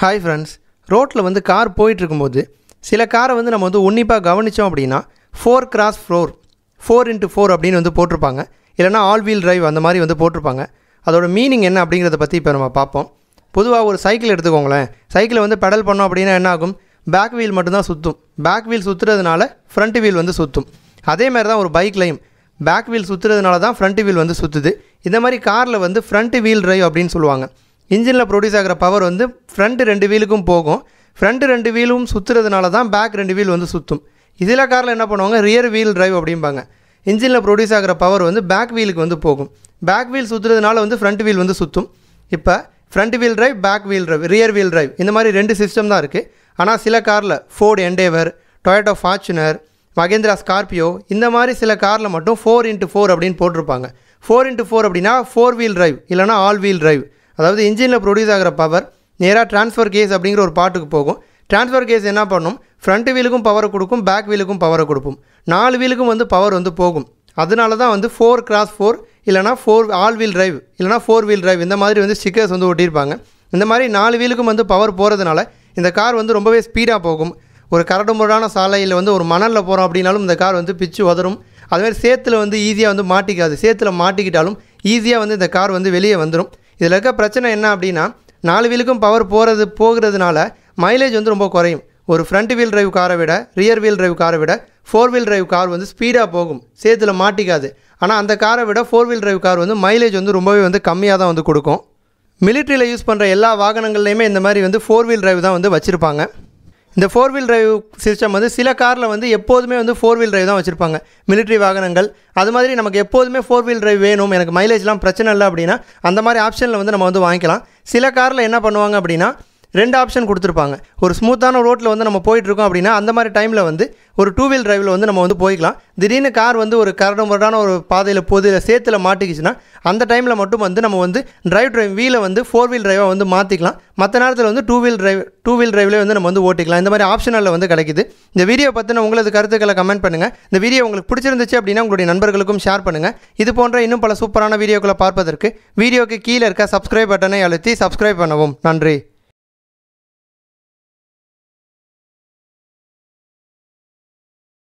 Hi friends ரோட்டில் வந்து car போயிட்டுருக்கும்போது சில காரை வந்து நம்ம வந்து உன்னிப்பாக கவனித்தோம் அப்படின்னா four cross floor four into four அப்படின்னு வந்து போட்டிருப்பாங்க. இல்லைனா ஆல் வீல் டிரைவ் அந்த மாதிரி வந்து போட்டிருப்பாங்க. அதோட மீனிங் என்ன அப்படிங்கிறத பற்றி இப்போ நம்ம பார்ப்போம். பொதுவாக ஒரு சைக்கிள் எடுத்துக்கோங்களேன். சைக்கிளை வந்து பெடல் பண்ணோம் அப்படின்னா என்ன ஆகும்? பேக் வீல் மட்டும்தான் சுற்றும் பேக் வீல் சுற்றுறதுனால ஃப்ரண்ட் வீல் வந்து சுற்றும் அதே மாதிரி தான் ஒரு பைக்லையும் பேக் வீல் சுற்றுறதுனால தான் ஃப்ரண்ட் வீல் வந்து சுற்றுது இந்த மாதிரி காரில் வந்து ஃப்ரண்ட் வீல் டிரைவ் அப்படின்னு சொல்லுவாங்க. இன்ஜினில் ப்ரொடியூஸ் ஆகிற பவர் வந்து ஃப்ரண்ட் ரெண்டு வீலுக்கும் போகும். ஃப்ரண்ட் ரெண்டு வீலும் சுற்றுறதுனால தான் பேக் ரெண்டு வீல் வந்து சுற்றும் இதில் காரில் என்ன பண்ணுவாங்க? ரியர் வீல் டிரைவ் அப்படிம்பாங்க. இன்ஜினில் ப்ரொடியூஸ் ஆகிற பவர் வந்து பேக் வீலுக்கு வந்து போகும். பேக் வீல் சுற்றுறதுனால வந்து ஃப்ரண்ட் வீல் வந்து சுற்றும் இப்போ front wheel drive back wheel drive rear wheel drive இந்த மாதிரி ரெண்டு சிஸ்டம் தான் இருக்குது ஆனால் சில காரில் Ford Endeavour Toyota Fortuner Mahindra Scorpio இந்த மாதிரி சில காரில் மட்டும் ஃபோர் இன்ட்டு ஃபோர் அப்படின்னு போட்டிருப்பாங்க. ஃபோர் இன்ட்டு ஃபோர் அப்படின்னா ஃபோர் வீல் டிரைவ் இல்லைனா ஆல் வீல் டிரைவ் அதாவது இன்ஜினில் ப்ரொடியூஸ் ஆகிற பவர் நேராக ட்ரான்ஸ்ஃபர் கேஸ் அப்படிங்கிற ஒரு பாட்டுக்கு போகும். ட்ரான்ஸ்ஃபர் கேஸ் என்ன பண்ணும்? ஃப்ரண்ட் வீலுக்கும் பவரை கொடுக்கும் பேக் வீலுக்கும் பவரை கொடுக்கும். நாலு வீலுக்கும் வந்து பவர் வந்து போகும். அதனால தான் வந்து ஃபோர் கிராஸ் ஃபோர் இல்லைனா ஃபோர் ஆல் வீல் டிரைவ் இல்லைனா ஃபோர் வீல் டிரைவ் இந்த மாதிரி வந்து ஸ்டிக்கர்ஸ் வந்து ஒட்டியிருப்பாங்க. இந்த மாதிரி நாலு வீலுக்கும் வந்து பவர் போகிறதுனால இந்த கார் வந்து ரொம்பவே ஸ்பீடாக போகும். ஒரு கரடுமுரடான சாலையில் வந்து ஒரு மணலில் போகிறோம் அப்படின்னாலும் இந்த கார் வந்து பிச்சு உதறும் அதுமாதிரி சேத்தில் வந்து ஈஸியாக வந்து மாட்டிக்காது. சேத்தில் மாட்டிக்கிட்டாலும் ஈஸியாக வந்து இந்த கார் வந்து வெளியே வந்துடும் இதில் இருக்க பிரச்சனை என்ன அப்படின்னா நாலு வீலுக்கும் பவர் போகிறது போகிறதுனால மைலேஜ் வந்து ரொம்ப குறையும். ஒரு ஃப்ரண்ட் வீல் டிரைவ் காரை விட ரியர் வீல் டிரைவ் காரை விட ஃபோர் வீல் டிரைவ் கார் வந்து ஸ்பீடாக போகும். சேத்துல மாட்டிக்காது. ஆனால் அந்த காரை விட ஃபோர் வீல் டிரைவ் கார் வந்து மைலேஜ் வந்து ரொம்பவே வந்து கம்மியாக தான் வந்து கொடுக்கும். மிலிட்ரியில் யூஸ் பண்ணுற எல்லா வாகனங்கள்லையுமே இந்த மாதிரி வந்து ஃபோர் வீல் டிரைவ் தான் வந்து வச்சுருப்பாங்க. இந்த ஃபோர் வீல் டிரைவ் சிஸ்டம் வந்து சில காரில் வந்து எப்போதுமே வந்து ஃபோர் வீல் டிரைவ் தான் வச்சுருப்பாங்க. மிலிட்ரி வாகனங்கள். அது மாதிரி நமக்கு எப்போதுமே ஃபோர் வீல் டிரைவ் வேணும். எனக்கு மைலேஜ்லாம் பிரச்சனை இல்லை அப்படின்னா அந்த மாதிரி ஆப்ஷனில் வந்து நம்ம வந்து வாங்கிக்கலாம். சில காரில் என்ன பண்ணுவாங்க அப்படின்னா ரெண்டு ஆப்ஷன் கொடுத்துருப்பாங்க. ஒரு ஸ்மூத்தான ரோட்டில் வந்து நம்ம போயிட்டுருக்கோம் அப்படின்னா அந்த மாதிரி டைமில் வந்து ஒரு டூ வீல் டிரைவில் வந்து நம்ம வந்து போய்க்கலாம். திடீர்னு கார் வந்து ஒரு கரடு முரடான ஒரு பாதையில் போது சேத்துல மாட்டிக்கிச்சுன்னா அந்த டைமில் மட்டும் வந்து நம்ம வந்து டிரைவ் டிரைவ் வீலை வந்து ஃபோர் வீல் டிரைவாக வந்து மாற்றிக்கலாம் மற்ற நேரத்தில் வந்து two wheel drive two wheel டிரைவ்லேயே வந்து நம்ம வந்து ஓட்டிக்கலாம். இந்த மாதிரி ஆப்ஷனில் வந்து கிடைக்குது. இந்த வீடியோ பற்றின உங்களது கருத்துக்களை கமெண்ட் பண்ணுங்கள் இந்த வீடியோ உங்களுக்கு பிடிச்சிருந்துச்சு அப்படின்னா உங்களுடைய நண்பர்களுக்கும் ஷேர் பண்ணுங்கள் இது போன்ற இன்னும் பல சூப்பரான வீடியோக்களை பார்ப்பதற்கு வீடியோக்கு கீழே இருக்க சப்ஸ்கிரைப் பட்டனை அழுத்தி சப்ஸ்கிரைப் பண்ணவும். நன்றி.